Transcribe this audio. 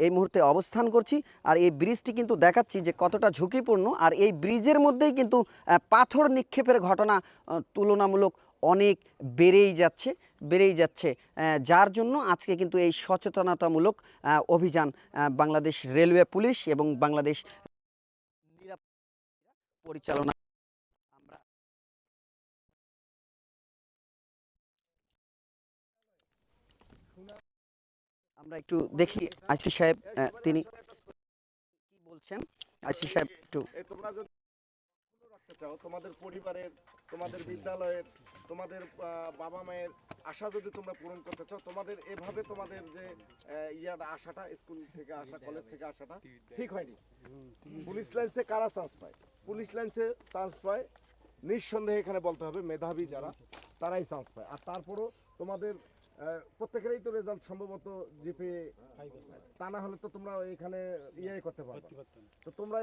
এই মুহূর্তে অবস্থান করছি আর এই ব্রিজটি কিন্তু দেখাচ্ছি যে কতটা ঝুঁকিপূর্ণ আর এই ব্রিজের মধ্যেই কিন্তু পাথর নিক্ষেপের ঘটনা তুলনামূলক অনেক বেড়েই যাচ্ছে বেড়েই যাচ্ছে যার জন্য আজকে কিন্তু এই সচেতনতামূলক অভিযান বাংলাদেশ রেলওয়ে পুলিশ এবং বাংলাদেশ পরিচালনা আমরা আমরা একটু দেখি আইসি সাহেব তিনি কি বলছেন? আইসি সাহেব একটু তোমরা যদি রাখতে চাও, তোমাদের পরিবারের, তোমাদের বিদ্যালয়ের, তোমাদের বাবা মায়ের আশা যদি তোমরা পূরণ করতে চাও, তোমাদের এভাবে তোমাদের যে ইয়াটা, আশাটা, স্কুল থেকে আসা, কলেজ থেকে আসাটা ঠিক হয়নি। পুলিশ লাইন্সে কারা চান্স পায়? পুলিশ লাইন্সে চান্স পায়, নিঃসন্দেহে এখানে বলতে হবে, মেধাবী যারা, তারাই চান্স পায়। আর তারপরও তোমাদের প্রত্যেকেরই তো রেজাল্ট সম্ভবত জিপে তা না হলে তো তোমরা এখানে ইয়ে করতে পারো তো তোমরা